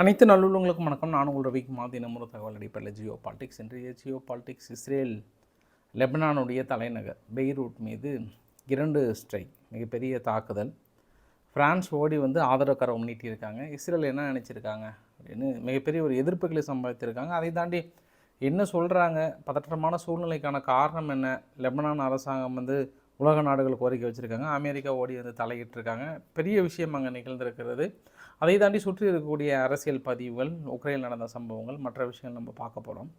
அனைத்து நல்லுள்ளவங்களுக்கும் வணக்கம். நான் உங்கள் ரவிக்கு மாதினம் தகவல் அடிப்படையில் ஜியோ பாலிடிக்ஸ் இன்றைய ஜியோ பாலிடிக்ஸ் இஸ்ரேல் லெபனானுடைய தலைநகர் பெய்ரூட் மீது இரண்டு ஸ்ட்ரைக் மிகப்பெரிய தாக்குதல். ஃப்ரான்ஸ் ஓடி வந்து ஆதரவு நீட்டியிருக்காங்க. இஸ்ரேல் என்ன நினச்சிருக்காங்க அப்படின்னு மிகப்பெரிய ஒரு எதிர்ப்புகளை சம்பாதித்திருக்காங்க. அதை தாண்டி என்ன சொல்கிறாங்க பதற்றமான சூழ்நிலைக்கான காரணம் என்ன? லெபனான் அரசாங்கம் வந்து உலக நாடுகள் கோரிக்கை வச்சுருக்காங்க. அமெரிக்கா ஓடி வந்து தலையிட்டிருக்காங்க. பெரிய விஷயம் அங்கே நிகழ்ந்திருக்கிறது. அதை தாண்டி சுற்றி இருக்கக்கூடிய அரசியல் பதிவுகள் உக்ரைனில் நடந்த சம்பவங்கள் மற்ற விஷயங்கள் நம்ம பார்க்க போகிறோம்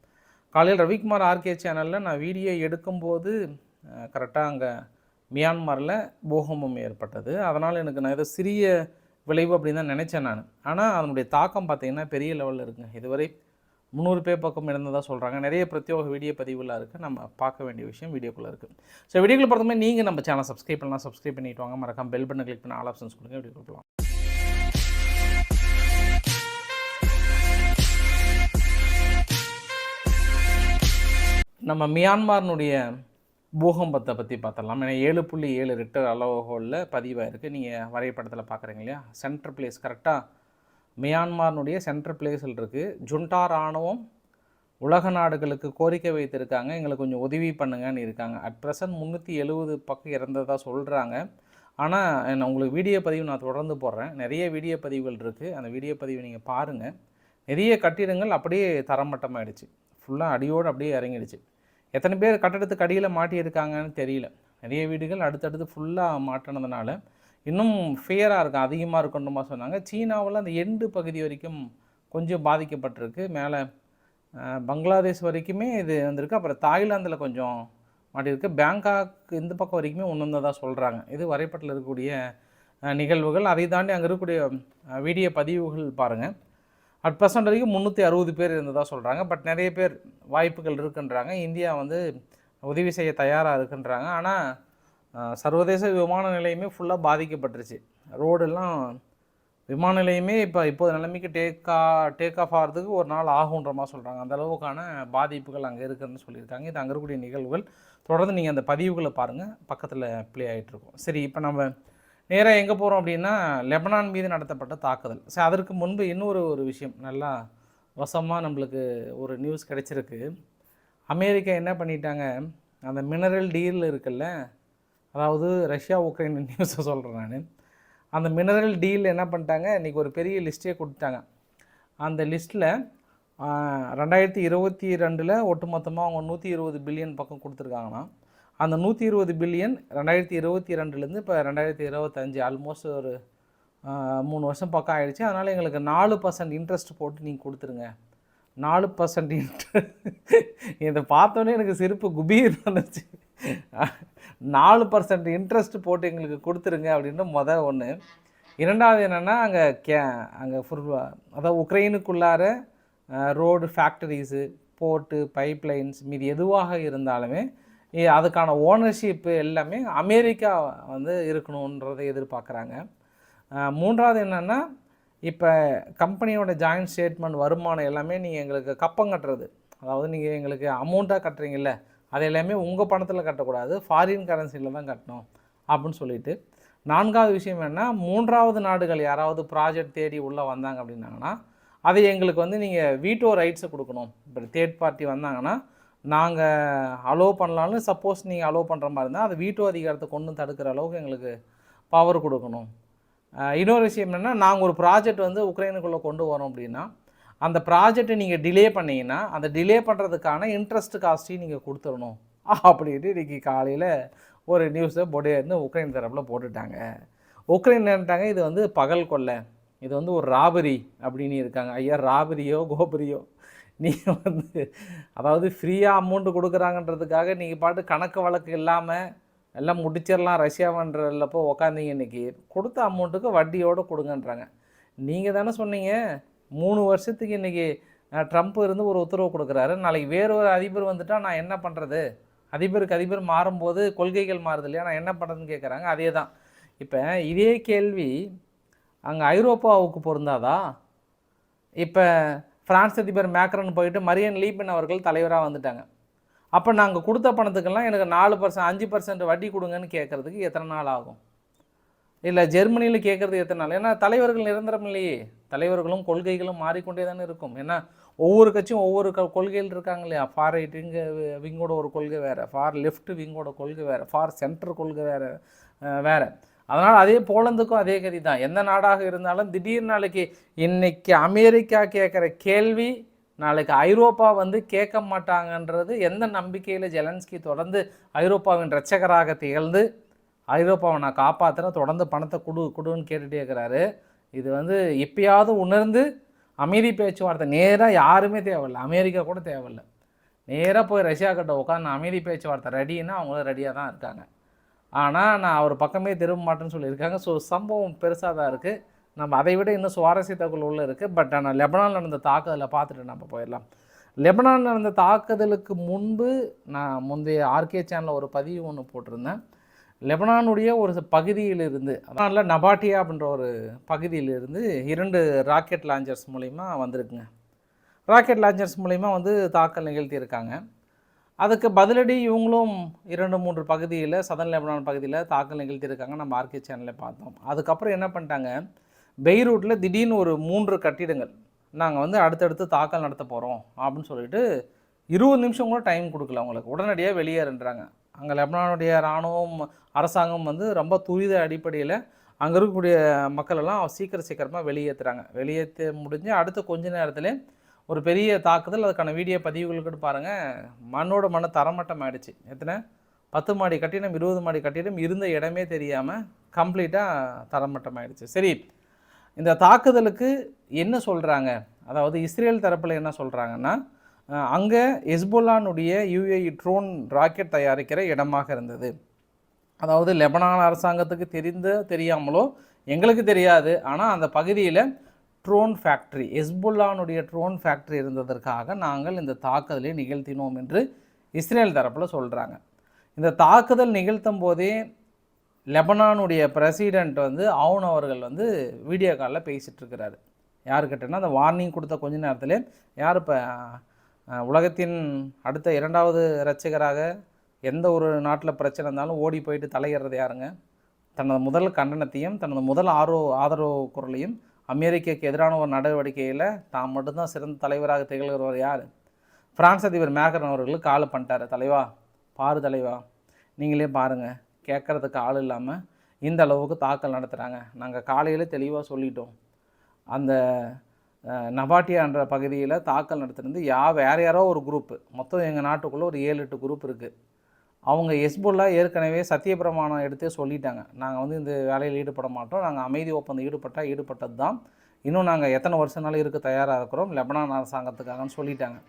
காலையில் ரவிக்குமார் ஆர்கே சேனலில் நான் வீடியோ எடுக்கும்போது கரெக்டாக அங்கே மியான்மரில் பூகம்பம் ஏற்பட்டது. அதனால் எனக்கு நான் ஏதோ சிறிய விளைவு அப்படின்னு தான் நினச்சேன் நான். ஆனால் அதனுடைய தாக்கம் பார்த்தீங்கன்னா பெரிய லெவலில் இருக்குங்க. இதுவரை முந்நூறு பேர் பக்கம் இருந்ததாக சொல்கிறாங்க நிறைய பிரத்யோக வீடியோ பதிவுலாம் இருக்குது நம்ம பார்க்க வேண்டிய விஷயம் வீடியோக்குள்ளே இருக்குது ஸோ வீடியோக்குள்ள பார்த்தோமே நீங்கள் நம்ம சேனல் சப்ஸ்கிரைப் பண்ணலாம். சப்ஸ்கிரைப் பண்ணிட்டு வாங்க. மறக்காம பெல் பட்டன் கிளிக் பண்ணி ஆல் ஆப்ஷன்ஸ் கொடுங்க. வீடியோ கொடுக்கலாம் நம்ம மியான்மார்னுடைய பூகம்பத்தை பற்றி பார்த்தலாம் ஏன்னா ஏழு புள்ளி ஏழு ரிட்டர் அளவுகோலில் பதிவாயிருக்கு நீங்கள் வரைபடத்தில் பார்க்குறீங்க இல்லையா? சென்ட்ரல் பிளேஸ் கரெக்டாக மியான்மார்னுடைய சென்ட்ரல் பிளேஸில் இருக்குது ஜுண்டா ராணுவம் உலக நாடுகளுக்கு கோரிக்கை வைத்திருக்காங்க. எங்களுக்கு கொஞ்சம் உதவி பண்ணுங்கன்னு இருக்காங்க. அட் ப்ரெசன்ட் முந்நூற்றி எழுபது பக்கம் இறந்ததாக சொல்கிறாங்க ஆனால் நான் உங்களுக்கு வீடியோ பதிவு நான் தொடர்ந்து போடுறேன். நிறைய வீடியோ பதிவுகள் இருக்குது அந்த வீடியோ பதிவு நீங்கள் பாருங்கள் நிறைய கட்டிடங்கள் அப்படியே தரமட்டமாகிடுச்சு ஃபுல்லாக அடியோடு அப்படியே இறங்கிடுச்சு. எத்தனை பேர் கட்டடத்துக்கு அடியில் மாட்டியிருக்காங்கன்னு தெரியல. நிறைய வீடுகள் அடுத்தடுத்து ஃபுல்லாக மாட்டினதுனால இன்னும் ஃபியராக இருக்கும் அதிகமாக இருக்குன்றமா சொன்னாங்க. சீனாவில் அந்த எண்டு பகுதி வரைக்கும் கொஞ்சம் பாதிக்கப்பட்டிருக்கு. மேலே பங்களாதேஷ் வரைக்குமே இது வந்திருக்கு. அப்புறம் தாய்லாந்தில் கொஞ்சம் மாட்டியிருக்கு. பேங்காக் இந்த பக்கம் வரைக்குமே ஒன்று வந்ததாக சொல்கிறாங்க இது வரைபட்டில் இருக்கக்கூடிய நிகழ்வுகள். அதை தாண்டி அங்கே இருக்கக்கூடிய வீடியோ பதிவுகள் பாருங்கள் அட் பர்சன்ட் வரைக்கும் முந்நூற்றி அறுபது பேர் இருந்ததாக சொல்கிறாங்க பட் நிறைய பேர் வாய்ப்புகள் இருக்குன்றாங்க. இந்தியா வந்து உதவி செய்ய தயாராக இருக்குன்றாங்க. ஆனால் சர்வதேச விமான நிலையமே ஃபுல்லாக பாதிக்கப்பட்டுருச்சு. ரோடெல்லாம் விமான நிலையமே இப்போ இப்போது நிலைமைக்கு டேக்கா டேக் ஆஃப் ஆகிறதுக்கு ஒரு நாள் ஆகுன்ற மாதிரி சொல்கிறாங்க அந்த அளவுக்கான பாதிப்புகள் அங்கே இருக்குதுன்னு சொல்லியிருக்காங்க. இது அங்கே இருக்கக்கூடிய நிகழ்வுகள். தொடர்ந்து நீங்கள் அந்த பதிவுகளை பாருங்கள் பக்கத்தில் ப்ளே ஆகிட்டு இருக்கும். சரி இப்போ நம்ம நேராக எங்கே போகிறோம் அப்படின்னா லெபனான் மீது நடத்தப்பட்ட தாக்குதல். ஸோ அதற்கு முன்பு இன்னொரு ஒரு விஷயம் நல்லா வசமாக நம்மளுக்கு ஒரு நியூஸ் கிடைச்சிருக்கு. அமெரிக்கா என்ன பண்ணிட்டாங்க? அந்த மினரல் டீல் இருக்குல்ல அதாவது ரஷ்யா உக்ரைன் நியூஸை சொல்கிறேன் நான். அந்த மினரல் டீல் என்ன பண்ணிட்டாங்க? இன்றைக்கி ஒரு பெரிய லிஸ்ட்டே கொடுத்தாங்க அந்த லிஸ்ட்டில் ரெண்டாயிரத்தி இருபத்தி ரெண்டில் ஒட்டுமொத்தமாக அவங்க நூற்றி இருபது பில்லியன் பக்கம் கொடுத்துருக்காங்கன்னா அந்த நூற்றி இருபது பில்லியன் ரெண்டாயிரத்தி இருபத்தி ரெண்டுலேருந்து இப்போ ரெண்டாயிரத்தி இருபத்தஞ்சி ஆல்மோஸ்ட் ஒரு மூணு வருஷம் பக்கம் ஆகிடுச்சு அதனால் எங்களுக்கு நாலு பர்சன்ட் இன்ட்ரெஸ்ட் போட்டு நீங்கள் கொடுத்துருங்க. நாலு பர்சன்ட் இன்ட்ரெஸ்ட் இதை பார்த்தோன்னே எனக்கு சிரிப்பு குபீர் வந்துச்சு. நாலு பர்சன்ட் இன்ட்ரெஸ்ட் போட்டு எங்களுக்கு கொடுத்துருங்க அப்படின்னு மொதல் ஒன்று இரண்டாவது என்னென்னா அங்கே கே அங்கே ஃபுல் அதாவது உக்ரைனுக்குள்ளார ரோடு ஃபேக்டரிஸு போர்ட்டு பைப்லைன்ஸ் மீது எதுவாக இருந்தாலுமே அதுக்கான ஓனர்ஷிப்பு எல்லாமே அமெரிக்கா வந்து இருக்கணுன்றதை எதிர்பார்க்குறாங்க. மூன்றாவது என்னென்னா இப்போ கம்பெனியோட ஜாயின்ட் ஸ்டேட்மெண்ட் வருமானம் எல்லாமே நீங்கள் எங்களுக்கு கப்பம் கட்டுறது. அதாவது நீங்கள் எங்களுக்கு அமௌண்ட்டாக கட்டுறீங்கல்ல அது எல்லாமே உங்கள் பணத்தில் கட்டக்கூடாது ஃபாரின் கரன்சியில் தான் கட்டணும் அப்படின்னு சொல்லிட்டு. நான்காவது விஷயம் என்ன மூன்றாவது நாடுகள் யாராவது ப்ராஜெக்ட் தேடி உள்ளே வந்தாங்க அப்படின்னாங்கன்னா அதை எங்களுக்கு வந்து நீங்கள் வீட்டோ ரைட்ஸை கொடுக்கணும். இப்போ தேர்ட் பார்ட்டி வந்தாங்கன்னா நாங்கள் அலோவ் பண்ணலாம்னு சப்போஸ் நீங்கள் அலோவ் பண்ணுற மாதிரி இருந்தால் அது வீட்டோ அதிகாரத்தை கொண்டு தடுக்கிற அளவுக்கு எங்களுக்கு பவர் கொடுக்கணும். இன்னொரு விஷயம் என்னென்னா நாங்கள் ஒரு ப்ராஜெக்ட் வந்து உக்ரைனுக்குள்ளே கொண்டு வரோம் அப்படின்னா அந்த ப்ராஜெக்ட்டை நீங்கள் டிலே பண்ணீங்கன்னா அந்த டிலே பண்ணுறதுக்கான இன்ட்ரெஸ்ட் காஸ்ட்டையும் நீங்கள் கொடுத்துடணும். அப்படின்ட்டு இன்றைக்கி காலையில் ஒரு நியூஸை பொடியர்னு உக்ரைன் தரப்பில் போட்டுட்டாங்க. உக்ரைன் நினைட்டாங்க இது வந்து பகல் கொள்ளை. இது வந்து ஒரு ராபரி அப்படின்னு இருக்காங்க. ஐயா ராபரியோ கோபரியோ. நீங்கள் வந்து அதாவது ஃப்ரீயாக அமௌண்ட்டு கொடுக்குறாங்கன்றதுக்காக நீங்கள் பாட்டு கணக்கு வழக்கு இல்லாமல் எல்லாம் முடிச்சிடலாம் ரஷ்யாவன்றப்போ உக்காந்தீங்க இன்றைக்கி கொடுத்த அமௌண்ட்டுக்கு வட்டியோடு கொடுங்கன்றாங்க. நீங்கள் தானே சொன்னீங்க மூணு வருஷத்துக்கு இன்றைக்கி ட்ரம்ப் இருந்து ஒரு உத்தரவு கொடுக்குறாரு. நாளைக்கு வேறு ஒரு அதிபர் வந்துட்டால் நான் என்ன பண்ணுறது அதிபருக்கு அதிபர் மாறும்போது கொள்கைகள் மாறுது இல்லையா? நான் என்ன பண்ணுறதுன்னு கேட்குறாங்க அதே தான் இப்போ இதே கேள்வி அங்கே ஐரோப்பாவுக்கு பொருந்தாதா? இப்போ பிரான்ஸ் அதிபர் மேக்ரன் போயிட்டு மரியன் லீபன் அவர்கள் தலைவராக வந்துட்டாங்க. அப்போ நாங்கள் கொடுத்த பணத்துக்கெல்லாம் எனக்கு நாலு பர்சன்ட் அஞ்சு பர்சன்ட் வட்டி கொடுங்கன்னு கேட்குறதுக்கு எத்தனை நாள் ஆகும்? இல்லை ஜெர்மனியில் கேட்குறது எத்தனை நாள்? ஏன்னா தலைவர்கள் நிரந்தரம் இல்லையே. தலைவர்களும் கொள்கைகளும் மாறிக்கொண்டே தானே இருக்கும். ஏன்னா ஒவ்வொரு கட்சியும் ஒவ்வொரு க கொள்கையில் இருக்காங்க இல்லையா? ஃபார் ரைட் விங்கோட ஒரு கொள்கை வேறு ஃபார் லெஃப்ட் விங்கோட கொள்கை வேறு ஃபார் சென்டர் கொள்கை வேறு வேறு. அதனால் அதே போலந்துக்கும் அதே கதி தான் எந்த நாடாக இருந்தாலும் திடீர் நாளைக்கு இன்றைக்கி அமெரிக்கா கேட்குற கேள்வி நாளைக்கு ஐரோப்பா வந்து கேட்க மாட்டாங்கன்றது எந்த நம்பிக்கையில் ஜெலன்ஸ்கி தொடர்ந்து ஐரோப்பாவின் ரட்சகராக திகழ்ந்து ஐரோப்பாவை நான் காப்பாற்றுறேன் தொடர்ந்து பணத்தை கொடு கொடுன்னு கேட்டுகிட்டே இருக்கிறாரு. இது வந்து எப்பயாவது உணர்ந்து அமைதி பேச்சுவார்த்தை நேராக யாருமே தேவையில்லை அமெரிக்கா கூட தேவையில்லை. நேராக போய் ரஷ்யா கிட்ட உட்காந்து அமைதி பேச்சுவார்த்தை ரெடின்னா அவங்களும் ரெடியாக தான் இருக்காங்க. ஆனால் நான் அவர் பக்கமே திரும்ப மாட்டேன்னு சொல்லியிருக்காங்க. ஸோ சம்பவம் பெருசாக தான் இருக்குது நம்ம அதை விட இன்னும் சுவாரஸ்ய தகவல் உள்ள இருக்குது பட் ஆனால் லெபனான் நடந்த தாக்குதலை பார்த்துட்டு நம்ம போயிடலாம். லெபனான் நடந்த தாக்குதலுக்கு முன்பு நான் முந்தைய ஆர்கே சேனலில் ஒரு பதிவு ஒன்று போட்டிருந்தேன். லெபனானுடைய ஒரு பகுதியிலிருந்து அதனால் நபாட்டியா அப்படின்ற ஒரு பகுதியிலிருந்து இரண்டு ராக்கெட் லாஞ்சர்ஸ் மூலிமா வந்திருக்குங்க. ராக்கெட் லாஞ்சர்ஸ் மூலிமா வந்து தாக்கல் நிகழ்த்தியிருக்காங்க. அதுக்கு பதிலடி இவங்களும் இரண்டு மூன்று பகுதியில் சதன் லெபனான் பகுதியில் தாக்கல் நிகழ்த்தியிருக்காங்க. நம்ம ஆர்கே சேனலில் பார்த்தோம். அதுக்கப்புறம் என்ன பண்ணிட்டாங்க? பெய்ரூட்டில் திடீர்னு ஒரு மூன்று கட்டிடங்கள். நாங்கள் வந்து அடுத்தடுத்து தாக்கல் நடத்த போகிறோம் அப்படின்னு சொல்லிட்டு இருபது நிமிஷம் கூட டைம் கொடுக்கல அவங்களுக்கு. உடனடியாக வெளியேறுன்றாங்க அங்கே லெபனானுடைய இராணுவம் அரசாங்கம் வந்து ரொம்ப துரித அடிப்படையில் அங்கே இருக்கக்கூடிய மக்களெல்லாம் சீக்கிரம் சீக்கிரமாக வெளியேற்றுறாங்க வெளியேற்ற முடிஞ்சு அடுத்த கொஞ்ச நேரத்தில் ஒரு பெரிய தாக்குதல் அதுக்கான வீடியோ பதிவுகளுக்கு பாருங்கள் மண்ணோட மண்ணை தரமட்டம் ஆகிடுச்சு எத்தனை? பத்து மாடி கட்டிடம் இருபது மாடி கட்டிடம் இருந்த இடமே தெரியாமல் கம்ப்ளீட்டாக தரமட்டம் ஆயிடுச்சு சரி இந்த தாக்குதலுக்கு என்ன சொல்கிறாங்க அதாவது இஸ்ரேல் தரப்பில் என்ன சொல்கிறாங்கன்னா அங்கே எஸ்போலானுடைய யூஏஇ ட்ரோன் ராக்கெட் தயாரிக்கிற இடமாக இருந்தது. அதாவது லெபனான் அரசாங்கத்துக்கு தெரிந்த தெரியாமலோ எங்களுக்கு தெரியாது. ஆனால் அந்த பகுதியில் ட்ரோன் ஃபேக்ட்ரி எஸ்புல்லானுடைய ட்ரோன் ஃபேக்ட்ரி இருந்ததற்காக நாங்கள் இந்த தாக்குதலை நிகழ்த்தினோம் என்று இஸ்ரேல் தரப்பில் சொல்கிறாங்க இந்த தாக்குதல் நிகழ்த்தும் போதே லெபனானுடைய பிரசிடெண்ட் வந்து அவுன் அவர்கள் வந்து வீடியோ காலில் பேசிகிட்ருக்கிறாரு யாருக்கிட்டனா அந்த வார்னிங் கொடுத்த கொஞ்ச நேரத்தில் யார் இப்போ உலகத்தின் அடுத்த இரண்டாவது ரட்சகராக எந்த ஒரு நாட்டில் பிரச்சனை இருந்தாலும் ஓடி போயிட்டு தலையிடுறது யாருங்க? தனது முதல் கண்டனத்தையும் தனது முதல் ஆரோ ஆதரவு குரலையும் அமெரிக்காவுக்கு எதிரான ஒரு நடவடிக்கையில் தான் மட்டும்தான் சிறந்த தலைவராக திகழ்கிறவர் யார்? பிரான்ஸ் அதிபர் மேகரன் அவர்களுக்கு கால் பண்ணிட்டார். தலைவா பாரு தலைவா நீங்களே பாருங்கள் கேட்குறதுக்கு ஆள் இல்லாமல் இந்த அளவுக்கு தாக்கல் நடத்துகிறாங்க நாங்கள் காலையில் தெளிவாக சொல்லிட்டோம். அந்த நபாட்டியான்ற பகுதியில் தாக்கல் நடத்துனது யா வேறு யாரோ ஒரு குரூப்பு மொத்தம் எங்கள் நாட்டுக்குள்ளே ஒரு ஏழு எட்டு குரூப் இருக்குது அவங்க எஸ்புல்லா ஏற்கனவே சத்தியப்பிரமாணம் எடுத்து சொல்லிட்டாங்க. நாங்கள் வந்து இந்த வேலையில் ஈடுபட மாட்டோம். நாங்கள் அமைதி ஒப்பந்தம் ஈடுபட்டால் ஈடுபட்டது தான். இன்னும் நாங்கள் எத்தனை வருஷனாலும் இருக்க தயாராக இருக்கிறோம்? லெபனான் அரசாங்கத்துக்காகன்னு சொல்லிட்டாங்க.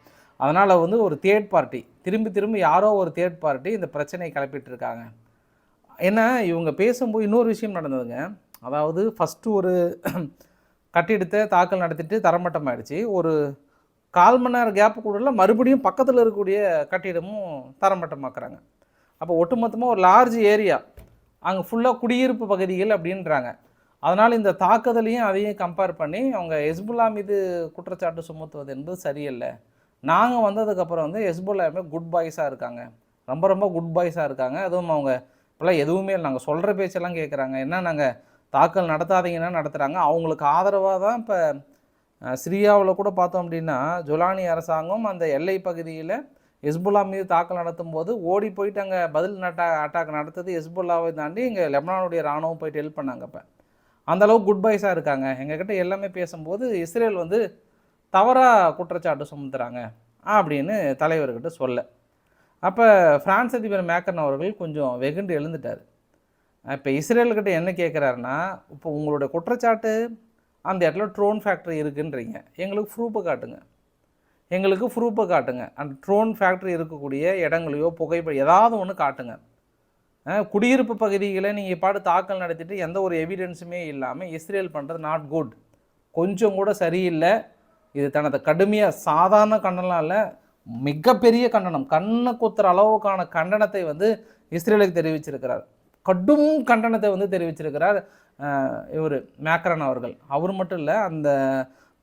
அதனால் வந்து ஒரு தேர்ட் பார்ட்டி திரும்பி திரும்பி யாரோ ஒரு தேர்ட் பார்ட்டி இந்த பிரச்சனையை கிளப்பிட்டு இருக்காங்க ஏன்னா இவங்க பேசும்போது இன்னொரு விஷயம் நடந்ததுங்க. அதாவது ஃபஸ்ட்டு ஒரு கட்டிடத்தை தாக்கல் நடத்திட்டு தரமட்டம் ஆயிடுச்சு ஒரு கால் மணி நேரம் கேப்பு கூட மறுபடியும் பக்கத்தில் இருக்கக்கூடிய கட்டிடமும் தரமட்டமாக்குறாங்க. அப்போ ஒட்டுமொத்தமாக ஒரு லார்ஜ் ஏரியா அங்கே ஃபுல்லாக குடியிருப்பு பகுதிகள் அப்படின்றாங்க. அதனால் இந்த தாக்குதலையும் அதையும் கம்பேர் பண்ணி அவங்க எஸ்புல்லா மீது குற்றச்சாட்டு சுமத்துவது என்பது சரியில்லை. நாங்கள் வந்ததுக்கப்புறம் வந்து எஸ்புல்லாமே குட் பாய்ஸாக இருக்காங்க. ரொம்ப ரொம்ப குட் பாய்ஸாக இருக்காங்க. அதுவும் அவங்க இப்போல்லாம் எதுவுமே இல்லை. நாங்கள் சொல்கிற பேச்செல்லாம் கேட்குறாங்க என்ன நாங்கள் தாக்கல் நடத்தாதீங்கன்னா நடத்துகிறாங்க அவங்களுக்கு ஆதரவாக தான் இப்போ சிரியாவில் கூட பார்த்தோம் அப்படின்னா ஜொலானி அரசாங்கம் அந்த எல்லை பகுதியில் எஸ்புல்லா மீது தாக்கல் நடத்தும் போது ஓடி போயிட்டு அங்கே பதில் நட்டா அட்டாக் நடத்தது எஸ்புல்லாவை தாண்டி இங்கே லெபனானுடைய ராணுவம் போயிட்டு ஹெல்ப் பண்ணாங்க இப்போ. அந்தளவுக்கு குட் பைஸாக இருக்காங்க. எங்ககிட்ட எல்லாமே பேசும்போது இஸ்ரேல் வந்து தவறாக குற்றச்சாட்டு சுமத்துறாங்க அப்படின்னு தலைவர்கிட்ட சொல்ல. அப்போ ஃப்ரான்ஸ் அதிபர் மேக்கன் அவர்கள் கொஞ்சம் வெகுண்டு எழுந்துட்டார். இப்போ இஸ்ரேல்கிட்ட என்ன கேட்குறாருன்னா இப்போ உங்களுடைய குற்றச்சாட்டு அந்த இடத்துல ட்ரோன் ஃபேக்ட்ரி இருக்குன்றீங்க. எங்களுக்கு ப்ரூஃபை காட்டுங்க. எங்களுக்கு ப்ரூஃபை காட்டுங்க. அந்த ட்ரோன் ஃபேக்ட்ரி இருக்கக்கூடிய இடங்களையோ புகைப்படம் ஏதாவது ஒன்று காட்டுங்க. குடியிருப்பு பகுதிகளை நீங்கள் பாடு தாக்கல் நடத்திட்டு எந்த ஒரு எவிடன்ஸுமே இல்லாமல் இஸ்ரேல் பண்ணுறது நாட் குட் கொஞ்சம் கூட சரியில்லை. இது தனது கடுமையாக சாதாரண கண்டனம் இல்லை மிகப்பெரிய கண்டனம். கண்ணை குத்துற அளவுக்கான கண்டனத்தை வந்து இஸ்ரேலுக்கு தெரிவிச்சிருக்கிறார். கடும் கண்டனத்தை வந்து தெரிவிச்சிருக்கிறார் இவர் மேக்ரன் அவர்கள். அவர் மட்டும் இல்லை அந்த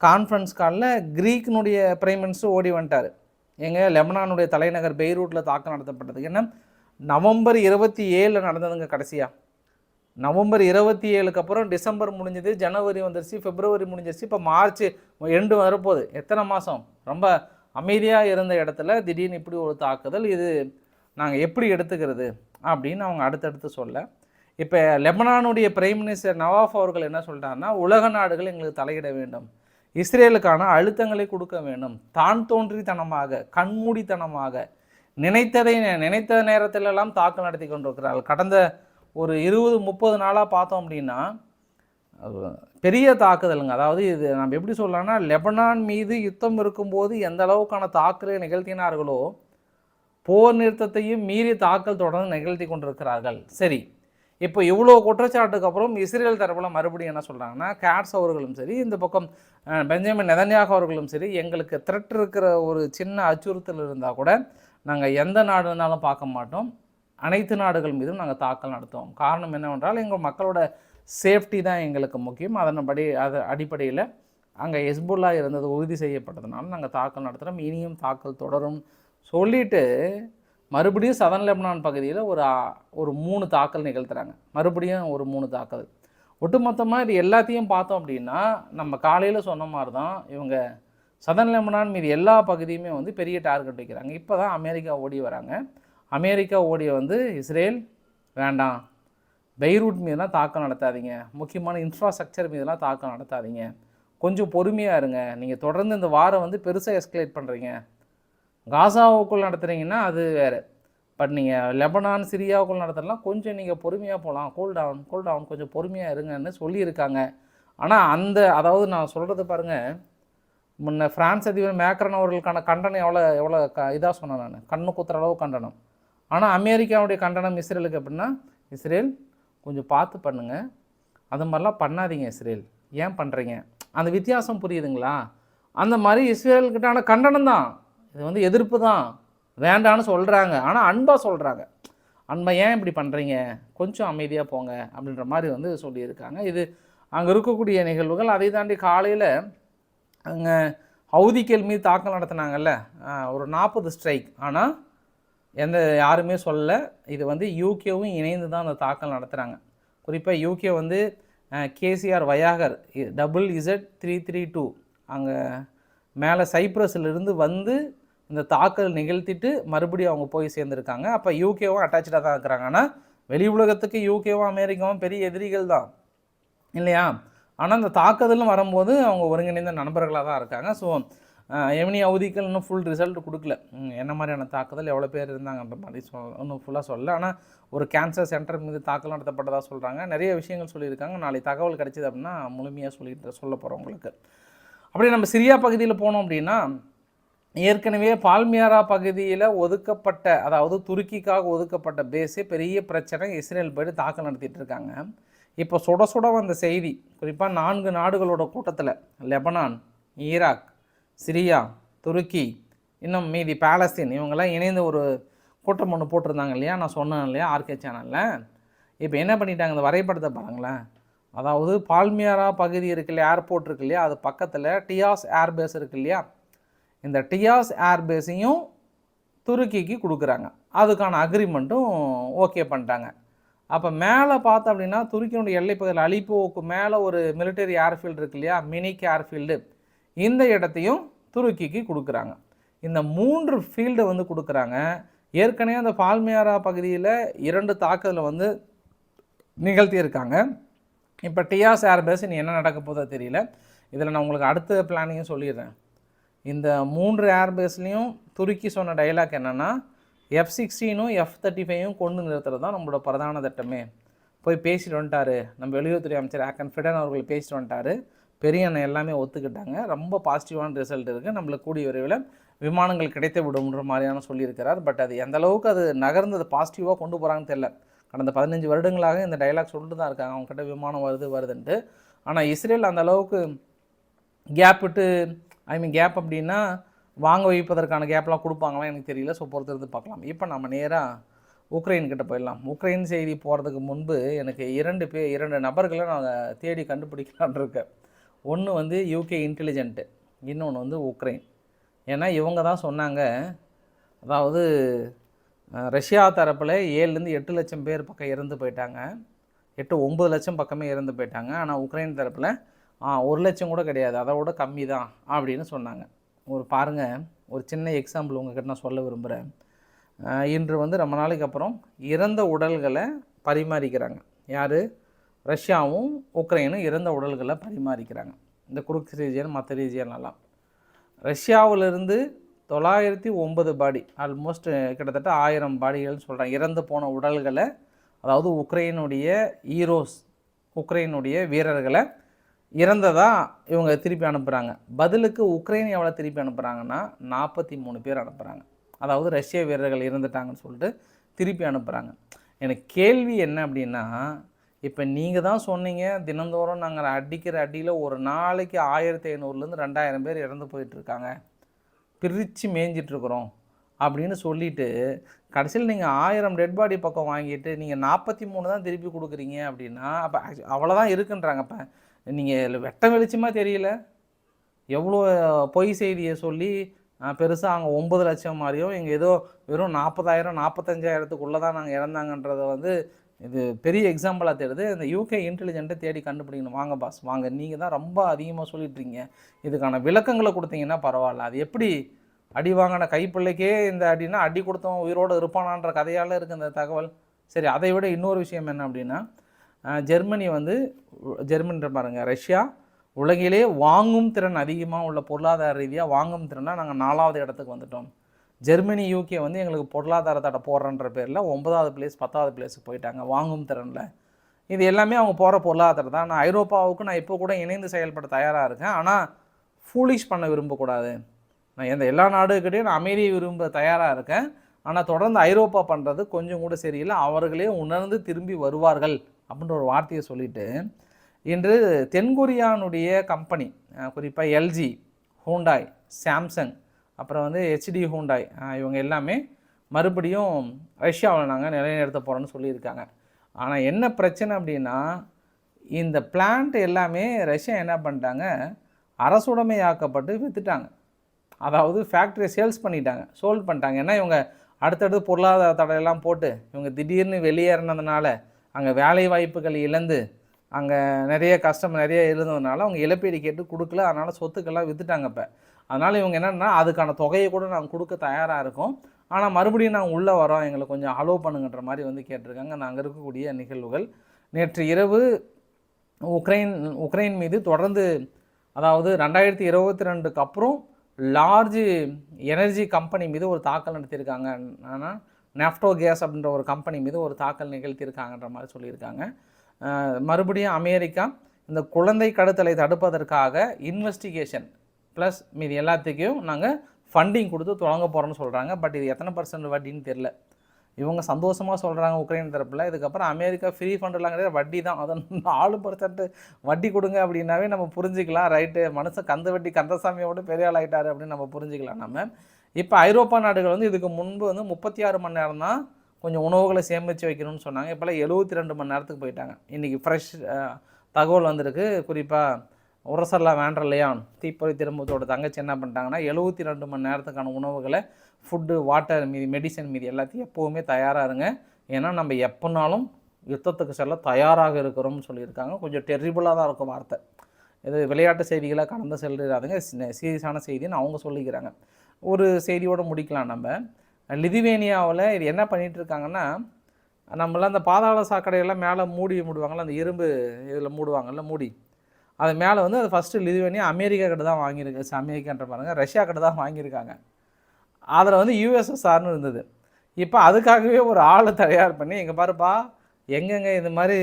கான்ஃபரன்ஸ் காலில் க்ரீக்கினுடைய பிரைம் மினிஸ்டர் ஓடி வந்துட்டார். எங்கே? லெபனானுடைய தலைநகர் பெய்ரூட்டில் தாக்கம் நடத்தப்பட்டது. ஏன்னா நவம்பர் இருபத்தி ஏழில் நடந்ததுங்க கடைசியாக நவம்பர் இருபத்தி ஏழுக்கு அப்புறம் டிசம்பர் முடிஞ்சது ஜனவரி வந்துருச்சு பிப்ரவரி முடிஞ்சிருச்சு இப்போ மார்ச் எண்டு வரப்போகுது. எத்தனை மாதம் ரொம்ப அமைதியாக இருந்த இடத்துல திடீர்னு இப்படி ஒரு தாக்குதல் இது நாங்கள் எப்படி எடுத்துக்கிறது அப்படின்னு அவங்க அடுத்தடுத்து சொல்ல. இப்போ லெபனானுடைய பிரைம் மினிஸ்டர் நவாஃப் அவர்கள் என்ன சொல்லிட்டாருன்னா உலக நாடுகள் எங்களுக்கு தலையிட வேண்டும். இஸ்ரேலுக்கான அழுத்தங்களை கொடுக்க வேண்டும். தான் தோன்றித்தனமாக கண்மூடித்தனமாக நினைத்ததை நினைத்த நேரத்திலெல்லாம் தாக்கல் நடத்தி கொண்டிருக்கிறார்கள். கடந்த ஒரு இருபது முப்பது நாளாக பார்த்தோம் அப்படின்னா பெரிய தாக்குதலுங்க. அதாவது இது நம்ம எப்படி சொல்லலாம்னா லெபனான் மீது யுத்தம் இருக்கும்போது எந்த அளவுக்கான தாக்குதலை நிகழ்த்தினார்களோ போர் நிறுத்தத்தையும் மீறி தாக்கல் தொடர்ந்து நிகழ்த்தி கொண்டிருக்கிறார்கள். சரி இப்போ இவ்வளோ குற்றச்சாட்டுக்கு அப்புறம் இஸ்ரேல் தரப்பில் மறுபடியும் என்ன சொல்கிறாங்கன்னா கேட்ஸ் அவர்களும் சரி இந்த பக்கம் பெஞ்சமின் நெதன்யாக அவர்களும் சரி எங்களுக்கு த்ரெட் இருக்கிற ஒரு சின்ன அச்சுறுத்தல் இருந்தால் கூட நாங்கள் எந்த நாடு இருந்தாலும் பார்க்க மாட்டோம். அனைத்து நாடுகள் மீதும் நாங்கள் தாக்கல் நடத்துவோம். காரணம் என்னவென்றால் எங்கள் மக்களோட சேஃப்டி தான் எங்களுக்கு முக்கியம். அதன்படி அது அடிப்படையில் அங்கே ஹெஸ்புல்லா இருந்தது உறுதி செய்யப்பட்டதுனால நாங்கள் தாக்கல் நடத்துகிறோம் இனியும் தாக்கல் தொடரும் சொல்லிட்டு மறுபடியும் சதன் லெப்னான் பகுதியில் ஒரு ஒரு மூணு தாக்கல் நிகழ்த்துறாங்க. மறுபடியும் ஒரு மூணு தாக்கல். ஒட்டுமொத்தமாக இது எல்லாத்தையும் பார்த்தோம் அப்படின்னா நம்ம காலையில் சொன்ன மாதிரி தான் இவங்க சதன் லெபனான் மீது எல்லா பகுதியுமே வந்து பெரிய டார்கெட் வைக்கிறாங்க. இப்போ தான் அமெரிக்கா ஓடி வராங்க. அமெரிக்கா ஓடிய வந்து இஸ்ரேல் வேண்டாம். பெய்ரூட் மீதுலாம் தாக்கம் நடத்தாதீங்க. முக்கியமான இன்ஃப்ராஸ்ட்ரக்சர் மீதுலாம் தாக்கம் நடத்தாதீங்க. கொஞ்சம் பொறுமையாக இருங்க. நீங்கள் தொடர்ந்து இந்த வாரம் வந்து பெருசாக எஸ்கலேட் பண்ணுறீங்க காசாவுக்குள் நடத்துகிறீங்கன்னா அது வேறு. பட் நீங்கள் லெபனான் சிரியாவுக்குள் நடத்தலாம் கொஞ்சம் நீங்கள் பொறுமையாக போகலாம் கூல் டவுன் கூல் டவுன் கொஞ்சம் பொறுமையாக இருங்கன்னு சொல்லியிருக்காங்க. ஆனால் அந்த அதாவது நான் சொல்கிறது பாருங்கள் முன்ன ஃப்ரான்ஸ் அதிபர் மேக்ரன் அவர்களுக்கான கண்டனம் எவ்வளோ எவ்வளோ க இதாக சொன்னேன் நான். கண்ணு குத்துற அளவு கண்டனம். ஆனால் அமெரிக்காவுடைய கண்டனம் இஸ்ரேலுக்கு எப்படின்னா இஸ்ரேல் கொஞ்சம் பார்த்து பண்ணுங்கள் அது மாதிரிலாம் பண்ணாதீங்க இஸ்ரேல். ஏன் பண்ணுறீங்க அந்த வித்தியாசம் புரியுதுங்களா? அந்த மாதிரி இஸ்ரேல்கிட்டான கண்டனம் தான். இது வந்து எதிர்ப்பு தான். வேண்டான்னு சொல்கிறாங்க ஆனால் அன்பாக சொல்கிறாங்க அன்பை ஏன் இப்படி பண்ணுறீங்க கொஞ்சம் அமைதியாக போங்க அப்படின்ற மாதிரி வந்து சொல்லியிருக்காங்க. இது அங்கே இருக்கக்கூடிய நிகழ்வுகள். அதை தாண்டி காலையில் அங்கே ஹவுதிக்கல் மீது தாக்கல் நடத்தினாங்கல்ல ஒரு நாற்பது ஸ்ட்ரைக் ஆனால் எந்த யாருமே சொல்லலை. இது வந்து யூகேவும் இணைந்து தான் அந்த தாக்கல் நடத்துகிறாங்க குறிப்பாக யூகே வந்து KCR வயாகர் double Z three three two அங்கே மேலே சைப்ரஸிலிருந்து வந்து இந்த தாக்கல் நிகழ்த்திட்டு மறுபடியும் அவங்க போய் சேர்ந்துருக்காங்க. அப்போ யூகேவும் அட்டாச்சாக தான் இருக்கிறாங்க. ஆனால் வெளி உலகத்துக்கு யூகேவும் அமெரிக்காவும் பெரிய எதிரிகள் தான். இல்லையா? ஆனால் அந்த தாக்குதலும் வரும்போது அவங்க ஒருங்கிணைந்த நண்பர்களாக தான் இருக்காங்க. ஸோ எமினி அவதிகள் இன்னும் ஃபுல் ரிசல்ட் கொடுக்கல. என்ன மாதிரியான தாக்குதல் எவ்வளோ பேர் இருந்தாங்கன்ற மாதிரி சொல் இன்னும் ஃபுல்லாக சொல்லல. ஆனால் ஒரு கேன்சர் சென்டர் மீது தாக்கல் நடத்தப்பட்டதாக சொல்கிறாங்க நிறைய விஷயங்கள் சொல்லியிருக்காங்க. நாளை தகவல் கிடைச்சிது அப்படின்னா முழுமையாக சொல்லிட்டு சொல்ல போகிறோம் உங்களுக்கு. அப்படியே நம்ம சிரியா பகுதியில் போனோம் அப்படின்னா ஏற்கனவே பால்மியாரா பகுதியில் ஒதுக்கப்பட்ட அதாவது துருக்கிக்காக ஒதுக்கப்பட்ட பேஸே பெரிய பிரச்சனை இஸ்ரேல் போயிட்டு தாக்கல் நடத்திட்டு இருக்காங்க. இப்போ சுட சுட வந்த செய்தி குறிப்பாக நான்கு நாடுகளோட கூட்டத்தில் லெபனான் ஈராக் சிரியா துருக்கி இன்னும் மீதி பேலஸ்தீன் இவங்கெல்லாம் இணைந்து ஒரு கூட்டம் ஒன்று போட்டிருந்தாங்க இல்லையா? நான் சொன்னேன் இல்லையா? ஆர்கே சேனலில். இப்போ என்ன பண்ணிட்டாங்க? இந்த வரைபடத்தை பாருங்களேன். அதாவது பால்மியாரா பகுதி இருக்கு இல்லையா? ஏர்போர்ட் இருக்கு இல்லையா? அது பக்கத்தில் டியாஸ் ஏர்பேஸ் இருக்கு இல்லையா? இந்த டியாஸ் ஏர்பேஸையும் துருக்கிக்கு கொடுக்குறாங்க. அதுக்கான அக்ரிமெண்ட்டும் ஓகே பண்ணிட்டாங்க. அப்போ மேலே பார்த்தோம் அப்படின்னா துருக்கியினுடைய எல்லைப்பகுதியில் அலிப்போவுக்கு மேலே ஒரு மிலிட்டரி ஏர்ஃபீல்டு இருக்கு இல்லையா? மினிக் ஏர்ஃபீல்டு இந்த இடத்தையும் துருக்கிக்கு கொடுக்குறாங்க. இந்த மூன்று ஃபீல்டை வந்து கொடுக்குறாங்க. ஏற்கனவே அந்த பால்மியாரா பகுதியில் இரண்டு தாக்குதலை வந்து நிகழ்த்தியிருக்காங்க. இப்போ டியாஸ் ஏர்பேஸ் இனி என்ன நடக்க போதோ தெரியல. இதில் நான் உங்களுக்கு அடுத்த பிளானிங்கும் சொல்லிடுறேன். இந்த மூன்று ஏர்பேஸ்லேயும் துருக்கி சொன்ன டைலாக் என்னென்னா எஃப் சிக்ஸ்டீனும் எஃப் தேர்ட்டி ஃபைவும் கொண்டு நிறுத்துறது தான் நம்மளோட பிரதான திட்டமே. போய் பேசிட்டு வந்துட்டாரு. நம்ம வெளியுறவுத்துறை அமைச்சர் ஆக்கன் ஃபிடன் அவர்கள் பேசிட்டு வந்துட்டாரு. பெரிய அண்ணன் எல்லாமே ஒத்துக்கிட்டாங்க. ரொம்ப பாசிட்டிவான ரிசல்ட் இருக்குது நம்மளுக்கு கூடிய விரைவில் விமானங்கள் கிடைத்து விடும்ன்ற மாதிரியான சொல்லியிருக்கிறார். பட் அது எந்த அளவுக்கு அது நகர்ந்து பாசிட்டிவாக கொண்டு போகிறாங்கன்னு தெரியல. கடந்த பதினஞ்சு வருடங்களாக இந்த டைலாக் சொல்லிட்டு தான் இருக்காங்க. அவங்ககிட்ட விமானம் வருது வருதுன்ட்டு. ஆனால் இஸ்ரேல் அந்த அளவுக்கு கேப் விட்டு ஐ மீன் கேப் அப்படின்னா வாங்க வைப்பதற்கான கேப்லாம் கொடுப்பாங்களா எனக்கு தெரியல. ஸோ பொறுத்திருந்து பார்க்கலாம். இப்போ நம்ம நேராக உக்ரைன் கிட்ட போயிடலாம். உக்ரைன் செய்தி போகிறதுக்கு முன்பு எனக்கு இரண்டு பே இரண்டு நபர்களை நான் தேடி கண்டுபிடிக்கலான்னு இருக்கேன். ஒன்று வந்து யூகே இன்டெலிஜென்ட்டு இன்னொன்று வந்து உக்ரைன். ஏன்னா இவங்க தான் சொன்னாங்க அதாவது ரஷ்யா தரப்பில் ஏழுலேருந்து எட்டு லட்சம் பேர் பக்கம் இறந்து போயிட்டாங்க. எட்டு ஒம்பது லட்சம் பக்கமே இறந்து போயிட்டாங்க. ஆனால் உக்ரைன் தரப்பில் ஒரு லட்சம் கூட கிடையாது. அதை விட கம்மி தான் அப்படின்னு சொன்னாங்க. ஒரு பாருங்கள் ஒரு சின்ன எக்ஸாம்பிள் உங்ககிட்ட நான் சொல்ல விரும்புகிறேன் இன்று வந்து ரொம்ப நாளைக்கு அப்புறம் இறந்த உடல்களை பரிமாறிக்கிறாங்க. யார்? ரஷ்யாவும் உக்ரைனும் இறந்த உடல்களை பரிமாறிக்கிறாங்க. இந்த குறுக்கு ரீஜியன் மற்ற ரீஜியன்லாம் ரஷ்யாவிலிருந்து தொள்ளாயிரத்தி ஒன்பது பாடி ஆல்மோஸ்ட் கிட்டத்தட்ட ஆயிரம் பாடிகள்னு சொல்கிறாங்க இறந்து போன உடல்களை அதாவது உக்ரைனுடைய ஈரோஸ் உக்ரைனுடைய வீரர்களை இறந்ததாக இவங்க திருப்பி அனுப்புகிறாங்க பதிலுக்கு உக்ரைன் எவ்வளோ திருப்பி அனுப்புகிறாங்கன்னா நாற்பத்தி மூணு பேர் அனுப்புகிறாங்க அதாவது ரஷ்ய வீரர்கள் இறந்துட்டாங்கன்னு சொல்லிட்டு திருப்பி அனுப்புகிறாங்க எனக்கு கேள்வி என்ன அப்படின்னா இப்போ நீங்கள் தான் சொன்னீங்க தினந்தோறும் நாங்கள் அடிக்கிற அடியில் ஒரு நாளைக்கு ஆயிரத்தி ஐநூறுலேருந்து ரெண்டாயிரம் பேர் இறந்து போயிட்டுருக்காங்க பிரித்து மேய்ஞ்சிட்ருக்குறோம் அப்படின்னு சொல்லிட்டு கடைசியில் நீங்கள் ஆயிரம் டெட் பாடி பக்கம் வாங்கிட்டு நீங்கள் நாற்பத்தி மூணு தான் திருப்பி கொடுக்குறீங்க அப்படின்னா அப்போ அவ்வளோதான் இருக்குன்றாங்க. இப்போ நீங்கள் வெட்டம் வெளிச்சமாக தெரியல. எவ்வளோ பொய் செய்தியை சொல்லி பெருசாக அங்கே ஒம்பது லட்சம் மாதிரியும் இங்கே ஏதோ வெறும் நாற்பதாயிரம் நாற்பத்தஞ்சாயிரத்துக்குள்ளே தான் நாங்கள் இறந்தாங்கன்றதை வந்து இது பெரிய எக்ஸாம்பிளாக தெரியுது. இந்த யூகே இன்டெலிஜென்ட்டை தேடி கண்டுபிடிக்கணும். வாங்க பாஸ் வாங்க. நீங்கள் தான் ரொம்ப அதிகமாக சொல்லிட்டுருங்க இதுக்கான விளக்கங்களை கொடுத்தீங்கன்னா பரவாயில்ல. அது எப்படி அடி வாங்கின கைப்பிள்ளைக்கே இந்த அடினா அடி கொடுத்தவன் உயிரோடு இருப்பானான்ற கதையால் இருக்குது இந்த தகவல். சரி அதை விட இன்னொரு விஷயம் என்ன அப்படின்னா ஜெர்மனி வந்து ஜெர்மனின்ற பாருங்கள் ரஷ்யா உலகிலே வாங்கும் திறன் அதிகமாக உள்ள பொருளாதார ரீதியாக வாங்கும் திறனாக நாங்கள் நாலாவது இடத்துக்கு வந்துட்டோம். ஜெர்மனி யூகே வந்து எங்களுக்கு பொருளாதார தடை போடுறன்ற பேரில் ஒன்பதாவது பிளேஸ் பத்தாவது பிளேஸுக்கு போயிட்டாங்க வாங்கும் திறனில். இது எல்லாமே அவங்க போகிற பொருளாதாரம் தான். நான் ஐரோப்பாவுக்கு நான் இப்போ கூட இணைந்து செயல்பட தயாராக இருக்கேன். ஆனால் ஃபூலிஷ் பண்ண விரும்பக்கூடாது. நான் எந்த எல்லா நாடுகிட்டையும் நான் அமைதியை விரும்ப தயாராக இருக்கேன். ஆனால் தொடர்ந்து ஐரோப்பா பண்ணுறது கொஞ்சம் கூட சரியில்லை. அவர்களே உணர்ந்து திரும்பி வருவார்கள். அப்படின்ற ஒரு வார்த்தையை சொல்லிவிட்டு இன்று தென்கொரியானுடைய கம்பெனி குறிப்பாக எல்ஜி ஹூண்டாய் சாம்சங் அப்புறம் வந்து ஹெச்டி ஹூண்டாய் இவங்க எல்லாமே மறுபடியும் ரஷ்யாவில் நாங்கள் நிலைநிறுத்த போகிறோன்னு சொல்லியிருக்காங்க. ஆனால் என்ன பிரச்சனை அப்படின்னா இந்த பிளான்ட் எல்லாமே ரஷ்யா என்ன பண்ணிட்டாங்க அரசுடைமையாக்கப்பட்டு விற்றுட்டாங்க அதாவது ஃபேக்ட்ரியை சேல்ஸ் பண்ணிட்டாங்க சோல்ட் பண்ணிட்டாங்க. ஏன்னா இவங்க அடுத்தடுத்து பொருளாதார தடையெல்லாம் போட்டு இவங்க திடீர்னு வெளியேறினதுனால அங்கே வேலை வாய்ப்புகள் இழந்து அங்கே நிறைய கஷ்டம் நிறைய இருந்ததுனால அவங்க இழப்பீடு கேட்டு கொடுக்கல. அதனால் சொத்துக்கெல்லாம் விற்றுட்டாங்க இப்போ. அதனால் இவங்க என்னென்னா அதுக்கான தொகையை கூட நாங்கள் கொடுக்க தயாராக இருக்கோம். ஆனால் மறுபடியும் நாங்கள் உள்ளே வரோம். எங்களை கொஞ்சம் அலோவ் பண்ணுங்கன்ற மாதிரி வந்து கேட்டிருக்காங்க. நாங்கள் இருக்கக்கூடிய நிகழ்வுகள். நேற்று இரவு உக்ரைன் உக்ரைன் மீது தொடர்ந்து அதாவது ரெண்டாயிரத்தி இருபத்தி ரெண்டுக்கு அப்புறம் லார்ஜ் எனர்ஜி கம்பெனி மீது ஒரு தாக்கல் நடத்தியிருக்காங்க. ஆனால் நெஃப்டோ கேஸ் அப்படின்ற ஒரு கம்பெனி மீது ஒரு தாக்கல் நிகழ்த்தியிருக்காங்கன்ற மாதிரி சொல்லியிருக்காங்க. மறுபடியும் அமெரிக்கா இந்த குழந்தை கடத்தலை தடுப்பதற்காக இன்வெஸ்டிகேஷன் ப்ளஸ் மீது எல்லாத்துக்கும் நாங்கள் ஃபண்டிங் கொடுத்து தொடங்க போகிறோன்னு சொல்கிறாங்க பட் இது எத்தனை பர்சன்ட் வட்டின்னு தெரில இவங்க சந்தோஷமாக சொல்கிறாங்க உக்ரைன் தரப்பில். இதுக்கப்புறம் அமெரிக்கா ஃப்ரீ ஃபண்டெல்லாம் கிடையாது. வட்டி தான். அதை நாலு பர்சன்ட் வட்டி கொடுங்க அப்படின்னாவே நம்ம புரிஞ்சிக்கலாம் ரைட்டு மனுஷன் கந்த வட்டி கந்தசாமியோட பெரிய ஆள் ஆகிட்டார் அப்படின்னு நம்ம புரிஞ்சிக்கலாம் நம்ம. இப்போ ஐரோப்பா நாடுகள் வந்து இதுக்கு முன்பு வந்து முப்பத்தி ஆறு மணி நேரம் தான் கொஞ்சம் உணவுகளை சேமித்து வைக்கணும்னு சொன்னாங்க. இப்போல்லாம் எழுபத்தி ரெண்டு மணி நேரத்துக்கு போயிட்டாங்க. இன்றைக்கி ஃப்ரெஷ் தகவல் வந்திருக்கு. குறிப்பாக உரசல்லா இல்லையா தீப்பொறி திரும்பத்தோட தங்கச்சி என்ன பண்ணிட்டாங்கன்னா எழுபத்தி ரெண்டு மணி நேரத்துக்கான உணவுகளை ஃபுட்டு வாட்டர் மீதி மெடிசன் மீதி எல்லாத்தையும் எப்போவுமே தயாராக இருங்க. ஏன்னா நம்ம எப்போனாலும் யுத்தத்துக்கு செல்ல தயாராக இருக்கிறோம்னு சொல்லியிருக்காங்க. கொஞ்சம் டெரிபிளாக தான் இருக்கும் வார்த்தை. இது விளையாட்டு செய்திகளாக கடந்து செல்றாதுங்க சீரியஸான செய்தின்னு அவங்க சொல்லிக்கிறாங்க. ஒரு செய்தியோடு முடிக்கலாம் நம்ம. லிதுவேனியாவில் இது என்ன பண்ணிகிட்டு இருக்காங்கன்னா நம்மளாம் அந்த பாதாள சாக்கடையெல்லாம் மேலே மூடி மூடுவாங்கள்ல அந்த இரும்பு இதில் மூடுவாங்கள்ல மூடி. அது மேலே வந்து அது ஃபஸ்ட்டு லிதுவேனியா அமெரிக்கா கிட்ட தான் வாங்கியிருக்கு. அமெரிக்கான்ற பாருங்கள் ரஷ்யா கிட்ட தான் வாங்கியிருக்காங்க. அதில் வந்து யூஎஸ்எஸ்ஆர்னு இருந்தது. இப்போ அதுக்காகவே ஒரு ஆளை தயார் பண்ணி எங்கள் பாருப்பா எங்கெங்கே இது மாதிரி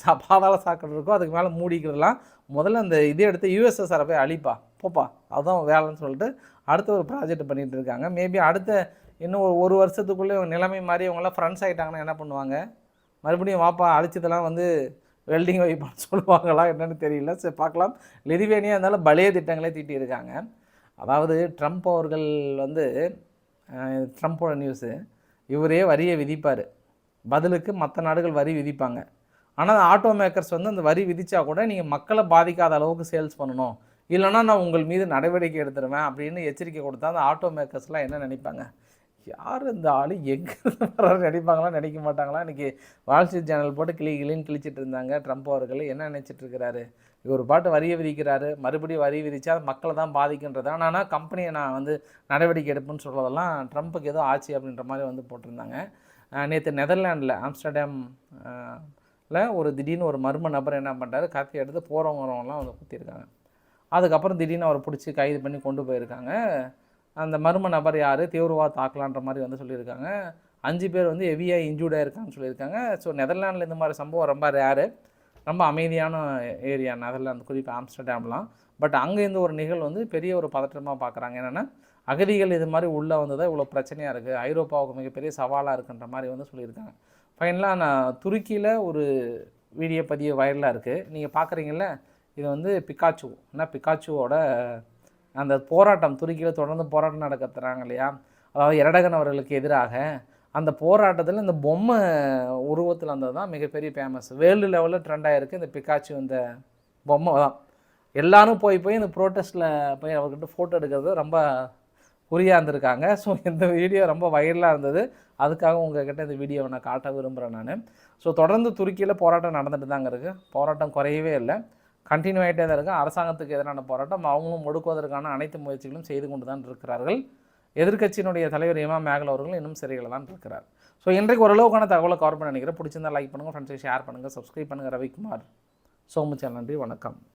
சா பாதாள சாக்கடை இருக்கோ அதுக்கு மேலே மூடிக்கிறதுலாம் முதல்ல அந்த இதை எடுத்து யூஎஸ்எஸ்ஆரை போய் அழிப்பா. போப்பா அதுதான் வேலைன்னு சொல்லிட்டு அடுத்த ஒரு ப்ராஜெக்ட் பண்ணிகிட்டு இருக்காங்க மேபி அடுத்த இன்னும் ஒரு ஒரு வருஷத்துக்குள்ளே நிலைமை மாதிரி இவங்கெல்லாம் ஃப்ரெண்ட்ஸ் ஆகிட்டாங்கன்னா என்ன பண்ணுவாங்க? மறுபடியும் வாப்பா அழிச்சதெல்லாம் வந்து வெல்டிங் வைப்பான்னு சொல்லுவாங்களா என்னென்னு தெரியல. சரி பார்க்கலாம். லிதுவேனியா இருந்தாலும் பலே திட்டங்களே தீட்டியிருக்காங்க. அதாவது ட்ரம்ப் அவர்கள் வந்து ட்ரம்ப்போட நியூஸு இவரே வரியை விதிப்பார். பதிலுக்கு மற்ற நாடுகள் வரி விதிப்பாங்க. ஆனால் ஆட்டோ மேக்கர்ஸ் வந்து அந்த வரி விதித்தா கூட நீங்கள் மக்களை பாதிக்காத அளவுக்கு சேல்ஸ் பண்ணணும். இல்லைனா நான் உங்கள் மீது நடவடிக்கை எடுத்துருவேன் அப்படின்னு எச்சரிக்கை கொடுத்தா அந்த ஆட்டோ மேக்கர்ஸ்லாம் என்ன நினைப்பாங்க? யார் இந்த ஆள்? எங்கே வர்றாரு? நடிப்பாங்களா மாட்டாங்களா? இன்றைக்கி வால்ஸ்ட்ரீட் சேனல் போட்டு கிளி கிளின்னு கிழிச்சிட்டு இருந்தாங்க ட்ரம்ப் அவர்கள். என்ன நினச்சிட்டு இருக்கிறாரு இவர் பாட்டு வரியை விதிக்கிறாரு மறுபடியும் வரி விதித்தா அது மக்களை தான் பாதிக்கின்றது ஆனால் கம்பெனியை நான் வந்து நடவடிக்கை எடுப்புன்னு சொல்கிறதெல்லாம் ட்ரம்ப்புக்கு ஏதோ ஆச்சு அப்படின்ற மாதிரி வந்து போட்டிருந்தாங்க. நேற்று நெதர்லாண்டில் ஆம்ஸ்டர்டாம் ஒரு திடீர்னு ஒரு மர்ம நபர் என்ன பண்ணுறாரு கத்தி எடுத்து போகிறவங்கிறவங்களாம் வந்து குத்திருக்காங்க. அதுக்கப்புறம் திடீர்னு அவரை பிடிச்சி கைது பண்ணி கொண்டு போயிருக்காங்க. அந்த மர்ம நபர் யார்? தீவிரவாத தாக்கலான்ற மாதிரி வந்து சொல்லியிருக்காங்க. அஞ்சு பேர் வந்து ஹெவியாக இன்ஜூர்டாக இருக்காங்கன்னு சொல்லியிருக்காங்க. ஸோ நெதர்லாண்டில் இந்த மாதிரி சம்பவம் ரொம்ப ரேரு ரொம்ப அமைதியான ஏரியா நெதர்லாந்து குறிப்பாக ஆம்ஸ்டர்டாம்லாம் பட் அங்கேருந்து ஒரு நிகழ்வு வந்து பெரிய ஒரு பதற்றமாக பார்க்குறாங்க என்னென்னா அகதிகள் இது மாதிரி உள்ளே வந்ததாக இவ்வளோ பிரச்சனையாக இருக்குது ஐரோப்பாவுக்கு மிகப்பெரிய சவாலாக இருக்குன்ற மாதிரி வந்து சொல்லியிருக்காங்க. ஃபைனலாக நான் துருக்கியில் ஒரு வீடியோ பதிவு வைரலாக இருக்குது நீங்கள் பார்க்குறீங்கள இது வந்து பிக்காச்சு ஏன்னா பிக்காச்சுவோட அந்த போராட்டம் துருக்கியில் தொடர்ந்து போராட்டம் நடக்கத்துறாங்க இல்லையா? அதாவது எரடகன் அவர்களுக்கு எதிராக அந்த போராட்டத்தில் இந்த பொம்மை உருவத்தில் வந்தது தான் மிகப்பெரிய ஃபேமஸ் வேர்ல்டு லெவலில் ட்ரெண்ட் ஆகிருக்கு இந்த பிக்காச்சு இந்த பொம்மை தான். எல்லாரும் போய் போய் இந்த ப்ரோட்டஸ்ட்டில் போய் அவர்கிட்ட ஃபோட்டோ எடுக்கிறது ரொம்ப குறியாக இருந்திருக்காங்க. ஸோ இந்த வீடியோ ரொம்ப வைரலாக இருந்தது. அதுக்காக உங்ககிட்ட இந்த வீடியோவை நான் காட்ட விரும்புகிறேன் நான். ஸோ தொடர்ந்து துருக்கியில் போராட்டம் நடந்துட்டு தாங்க இருக்குது போராட்டம் குறையவே இல்லை. கண்டினியூ ஆகிட்டே தான் இருக்குது அரசாங்கத்துக்கு எதிரான போராட்டம். அவங்களும் ஒடுக்குவதற்கான அனைத்து முயற்சிகளும் செய்து கொண்டு தான் இருக்கிறார்கள். எதிர்கட்சியினுடைய தலைவர் இமா மேகல் அவர்கள் இன்னும் சிறையில் தான் இருக்கிறார். ஸோ இன்றைக்கு ஓரளவுக்கான தகவலை கவர் பண்ண நினைக்கிறேன். பிடிச்சிருந்தா லைக் பண்ணுங்கள் ஃப்ரெண்ட்ஸை ஷேர் பண்ணுங்கள் சப்ஸ்கிரைப் பண்ணுங்கள் ரவிக்குமார் ஸோ மச் நன்றி வணக்கம்.